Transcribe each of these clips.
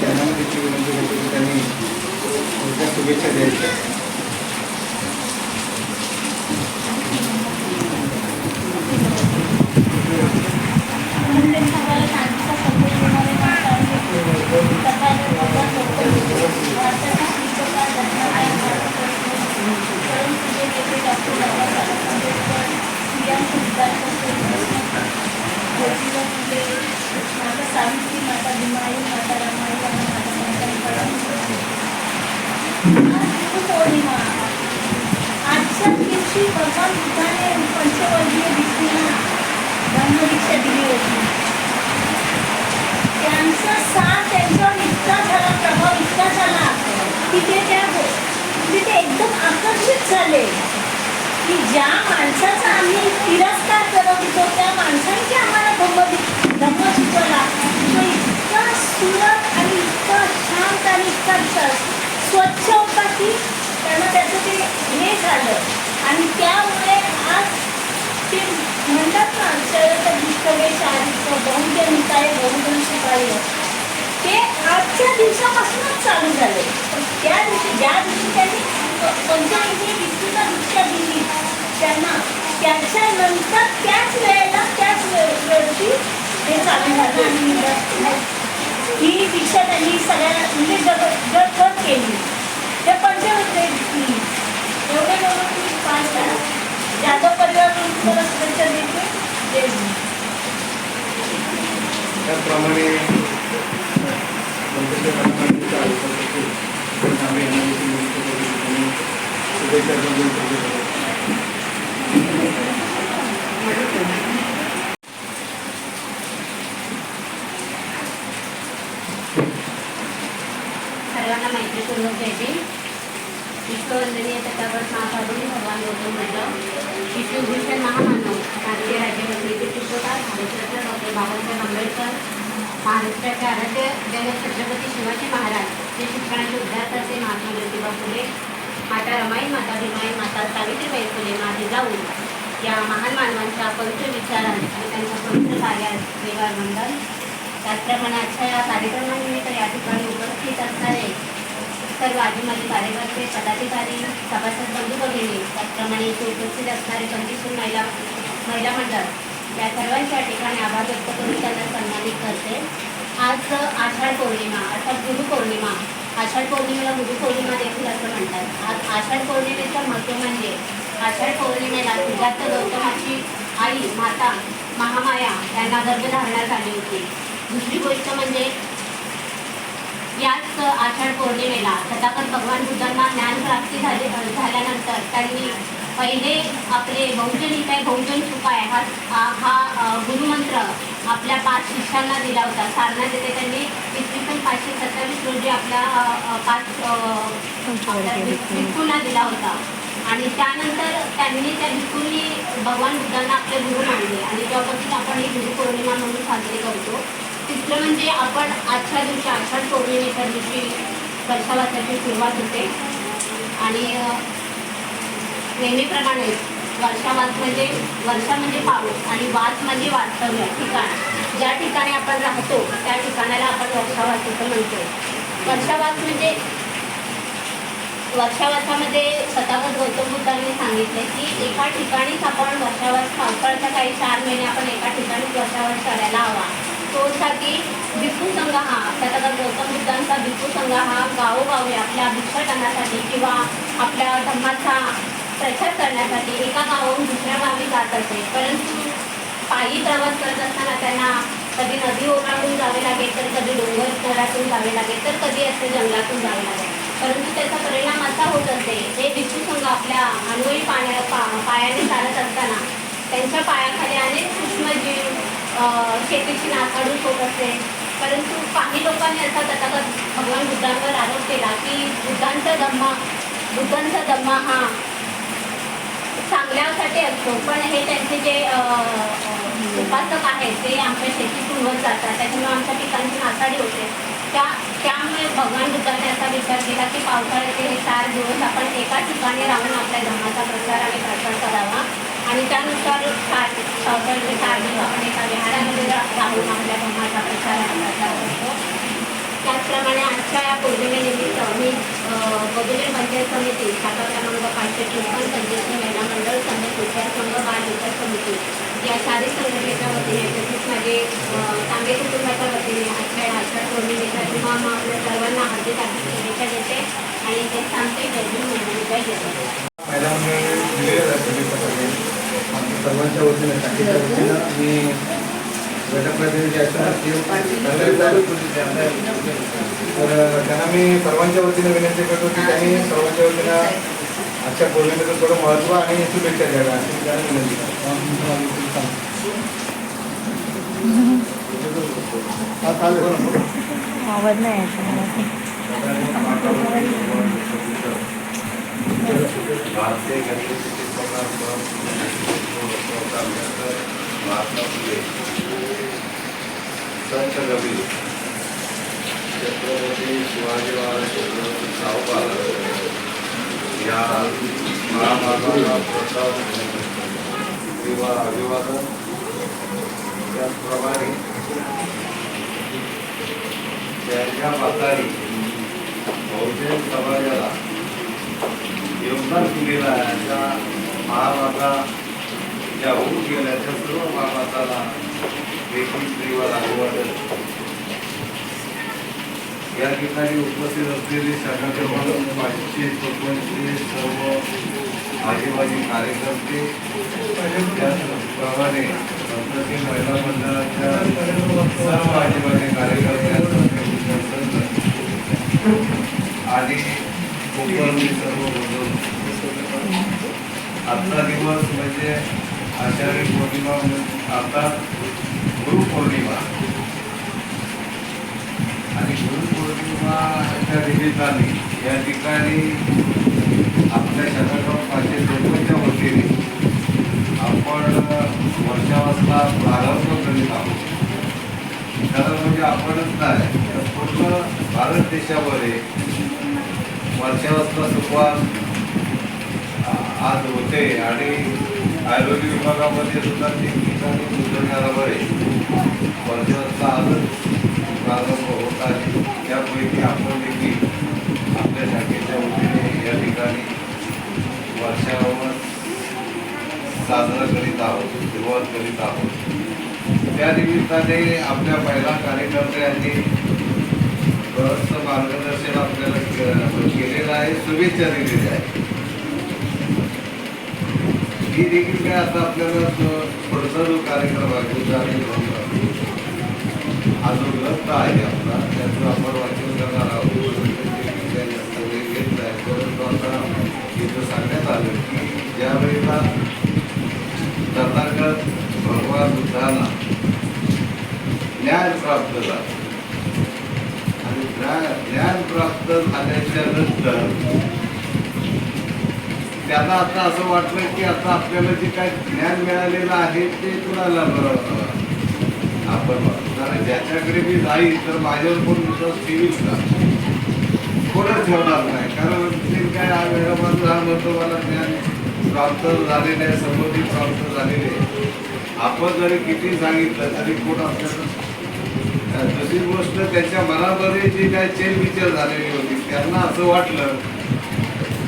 त्यांना देखील विनंती करतो त्यांनी शुभेच्छा द्यायच्या म्हणजे सगळ्याला शांतीचा संदेश देणारे माता सकाळच्या भगवान लोकं भारताच्या श्रीचक्रा दर्शनालय परम पूजे येथे डॉक्टर बाबासाहेब आंबेडकर स्त्रियांचे सिद्धार्थ ज्योतिबा फुले माता सावित्री माता भीमाई माता रमाई आणि माता शंकरकळा आज गुरुपौर्णिमा आजच्या दिवशी भगवान बुद्धाने पंचवर्गीय व्यक्तींना धर्मदीक्षा दिली होती. त्यांचा साथ त्यांच्यावर इतका झाला प्रभाव इतका झाला की ते त्या म्हणजे ते एकदम आकर्षित झाले की ज्या माणसाचा आम्ही तिरस्कार करत होतो त्या माणसांची आम्हाला धम्म धम्म शिकवला तो इतका सुलभ आणि इतका शांत आणि इतका स- स्वच्छ होता की त्यांना त्याचं ते हे झालं आणि त्यामुळे आज ते म्हणतात ना शरद दुष्कवे शारीरिक बहुजन हिताय बहुजन सुखाय ते आजच्या दिवसापासूनच चालू झाले. पण त्या दिवशी ज्या दिवशी त्यांनी पंचवर्षीय व्यक्तीला दीक्षा दिली त्यांना त्याच्यानंतर त्याच वेळेला त्याच वे- वेळी चालू झालं. आणि ही दीक्षा त्यांनी सगळ्यांना म्हणजे जग जगभर केली. ते पंचवर्षीय व्यक्ती एवढे म्हणून मी पाच करा जाधव परिवार म्हणून शुभेच्छा देते. त्याचप्रमाणे पंकजा रत्नागिरीच्या आयुष्यासाठी आम्ही शुभेच्छा सर्वांना मैत्रीपूर्वक जय विश्ववंदनीय तथागत महासाधुनी भगवान गौतम बुद्ध विश्वभूषण बाबासाहेब आंबेडकर महाराष्ट्राचे आराध्य दैवत छत्रपती शिवाजी महाराज जे शिक्षणाचे उद्धारकर्ते महात्मा ज्योतिबा फुले माता रमाई माता भीमाई माता सावित्रीबाई फुले माझे जाऊन या महान मानवांच्या पवित्र विचारात आणि त्यांच्या पवित्र कार्यात देवार मंडळ त्याचप्रमाणे आजच्या या कार्यक्रमानिमित्त या ठिकाणी उपस्थित असणारे सर्व माझे कार्यकर्ते पदाधिकारी सभासद बंधू भगिनी त्याचप्रमाणे इथे उपस्थित असणारे पंचवीस महिला महिला मंडळ या सर्वांच्या ठिकाणी आभार व्यक्त करून त्यांना सन्मानित करते. आज आषाढ पौर्णिमा अर्थात गुरुपौर्णिमा आषाढ पौर्णिमेला गुरुपौर्णिमा देखील असं म्हणतात. आज आषाढ पौर्णिमेचं महत्त्व म्हणजे आषाढ पौर्णिमेला सिद्धार्थ गौतमाची आई माता महामाया यांना गर्भधारणा झाली होती. दुसरी गोष्ट म्हणजे याच आषाढ पौर्णिमेला तथागत भगवान बुद्धांना ज्ञानप्राप्ती झाली झाल्यानंतर त्यांनी पहिले आपले बहुजन इथे बहुजन सुखाय हा हा- हा गुरुमंत्र आपल्या पाच शिष्यांना दिला होता. सारनाथ येथे त्यांनी इसवी सन पाचशे सत्तावीस रोजी आपल्या पाच भिक्खूंना दिला होता. आणि त्यानंतर त्यांनी त्या भिक्खूंनी भगवान बुद्धांना आपले गुरु मानले. आणि तेव्हापासून आपण ही गुरुपौर्णिमा म्हणून साजरी करतो. तिसरं म्हणजे आपण आजच्या दिवशी आषाढ पौर्णिमेच्या दिवशी वर्षावासाची सुरुवात होते. आणि नेहमीप्रमाणे वर्षावास म्हणजे वर्षा म्हणजे पाऊस आणि वास म्हणजे वास्तव्य ठिकाण. ज्या ठिकाणी आपण राहतो त्या ठिकाणाला आपण वर्षावास असं म्हणतो. वर्षावास म्हणजे वर्षावासामध्ये स्वतःवर गौतम बुद्धांनी सांगितले की एका ठिकाणीच आपण वर्षावास पावसाळ्याचा काही चार महिने आपण एका ठिकाणीच वर्षावास करायला हवा. तो की भिक्खू संघ हा तथागत गौतम बुद्धांचा भिक्खू संघ हा गावोगावी आपल्या भिक्षाटनासाठी किंवा आपल्या धर्माचा प्रचार करण्यासाठी एका गावाहून दुसऱ्या गावी जात असे परंतु पायी प्रवास करत असताना त्यांना कधी नदी ओलांडून जावे लागेल तर कधी डोंगर घरातून जावे लागेल तर कधी असे जंगलातून जावे लागेल. परंतु त्याचा परिणाम असा होत असे हे भिक्षू संघ आपल्या अनवयी पाण्या पा पायाने चालत असताना त्यांच्या पायाखाली अनेक सूक्ष्मजीव शेतीची नासाडूस होत असते. परंतु काही लोकांनी असा तथागत भगवान बुद्धांवर आरोप केला की बुद्धांचा धम्मा बुद्धांचा धम्मा हा चांगल्यासाठी असतो. पण हे त्यांचे जे उपासक आहेत ते आमच्या शेतीतूनच जातात त्याच्यामुळे आमच्या पिकांची नासाडी होते. त्या त्यामुळे भगवान बुद्धाने असा विचार केला की पावसाळ्याचे हे चार दिवस आपण एका ठिकाणी राहून आपल्या धर्माचा प्रचार आणि प्रचार करावा. आणि त्यानुसार चार पावसाळ्याचे चार दिवस आपण एका विहारामध्ये राहून आपल्या धर्माचा प्रचार आणि प्रचार करतो. त्याचप्रमाणे आजच्या या पौर्णिमेनिमित्त मी बदुली पंचायत समिती शाखा क्रमांक पाचशे त्रेपन्न पंचायत या शारीरिक संघटनेच्या वतीने तसेच माझे तांबे कुटुंबाच्या वतीने आजच्या आषाढ पौर्णिमेच्या किंवा मग आपल्या सर्वांना हार्दिक हार्दिक शुभेच्छा देते आणि ते सांगते गर्दी भीम जय जय दिलेल्या आमच्या सर्वांच्या वतीने शाखेच्या वतीनं मी गटप्रतिनिधी असतात ते तर त्यांना मी सर्वांच्या वतीनं विनंती करतो की त्यांनी सर्वांच्या वतीनं आजच्या पौर्णिमेचं थोडं महत्त्व आणि शुभेच्छा द्याव्या अशी त्यांना विनंती करतो हा चालेल आवाज नाही यायचा भारतीय गणपती भारतामध्ये संत कवी छत्रपती शिवाजी महाराज छत्रपती सावकार या महामानवाला प्रसाद किंवा अभिवादन त्याचप्रमाणे त्यांच्या मातारी बहुजन समाजाला योगदान दिलेला आहे अशा महामाता ज्या होऊन गेल्या त्या सर्व महामाताला देखील श्रीवार अभिवादन या ठिकाणी उपस्थित असलेले संघटन पाचशे चौपन्नशे सर्व आदिवासी कार्यकर्ते त्याचप्रमाणे संतती महिला मंडळाच्या सर्व आदिवासी कार्यकर्त्यांचा आणि कोकणी सर्व बदल आजचा दिवस म्हणजे आषाढी पौर्णिमा म्हणजे अर्थात गुरुपौर्णिमा आणि गुरुपौर्णिमाच्या निमित्ताने या ठिकाणी आपल्या शतकावर पाचशे चौपन्नच्या वतीने आपण वर्षावासला प्रारंभ करीत आहोत. खरं म्हणजे आपणच नाही तर पूर्ण भारत देशामध्ये वर्षावासला सुरुवात आज होते आणि आयुर्वेदिक विभागामध्ये सुद्धा ठिकठिकाणी पुस्तकालय वर्षावासला आजच प्रारंभ होत आहे. त्यापैकी आपण देखील आपल्या शाखेच्या वतीने या ठिकाणी वर्षावर साजरा करीत आहोत सुरुवात करीत आहोत. त्या निमित्ताने आपल्या पहिला कार्यकर्त्यांनी बरंचसं मार्गदर्शन आपल्याला केलेलं आहे शुभेच्छा दिलेल्या आहे ही देखील काय आता आपल्याला तो जो कार्यक्रम आहे तो हा जो ग्रंथ आहे आपला? त्याचं आपण वाचन करणार आहोत. ते काही नाही परंतु आता इथं सांगण्यात आलं की ज्यावेळेला तथागत भगवान बुद्धांना ज्ञान प्राप्त झालं आणि ज्ञान प्राप्त झाल्याच्यानंतर त्याला आता असं वाटलं की आता आपल्याला जे काय ज्ञान मिळालेलं आहे ते कुणाला बरं आपण कारण ज्याच्याकडे मी जाईल तर माझ्यावर कोण विश्वास ठेवील का? कोणच ठेवणार नाही. कारण ते काय हा वेळामध्ये म्हणतो मला ज्ञान प्राप्त झालेलं आहे संबंधित प्राप्त झालेले आहे. आपण जरी किती सांगितलं तरी कोण आपल्याला अं, दुसरी गोष्ट त्याच्या मनामध्ये जी काय चेल विचार झालेली होती त्यांना असं वाटलं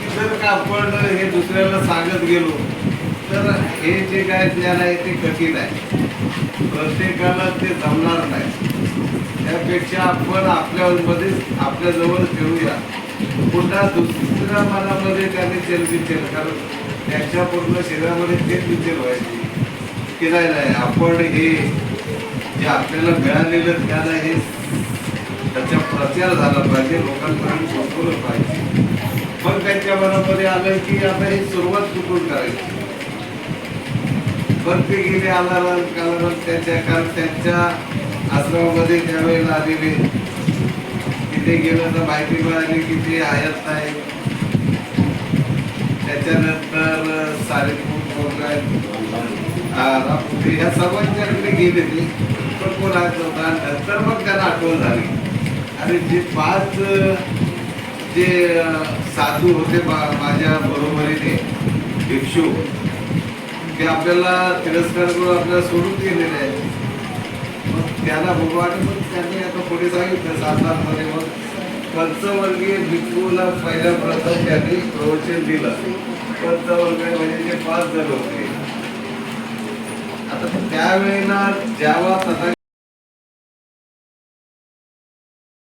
की जर का आपण हे दुसऱ्याला सांगत गेलो तर हे जे काय ज्ञान आहे ते कठीण आहे. प्रत्येकाला ते जमणार नाही. त्यापेक्षा आपण आपल्यामध्येच आपल्याजवळ ठेवूया. पुन्हा दुसऱ्या मनामध्ये त्याने तेल चलबिचल कारण त्याच्या पूर्ण शरीरामध्ये तेच विचार व्हायचे. की नाही नाही आपण हे जे आपल्याला मिळालेलं ज्ञान आहे त्याचा प्रचार झाला पाहिजे लोकांपर्यंत पोहोचवलं पाहिजे. मग त्यांच्या मनामध्ये आलं की आता ही सुरुवात कुठून करायची. पण ते गेले आलाराम कालाराम त्यांच्या कारण त्यांच्या आश्रमामध्ये त्यावेळेला आलेले. तिथे गेलं तर माहिती मिळाली की ते आयात नाही त्याच्यानंतर सारेपूर रामपुरी ह्या सर्वांच्याकडे गेले ते. पण कोण आयत होता आणि नंतर मग त्यांना आठवण झाली. आणि जे पाच जे साधू होते माझ्या बरोबरीने भिक्षू की आपल्याला तिरस्कार करून आपल्याला सोडून गेलेले आहेत. मग त्याला बघू वाटत त्यांनी आता पुढे सांगितलं सातारमध्ये मग पंचवर्गीय भिक्खूला पहिल्या प्रथम त्यांनी प्रवचन दिलं. पंचवर्गीय म्हणजे जे पाच जण होते. आता त्यावेळेला ज्यावा तथा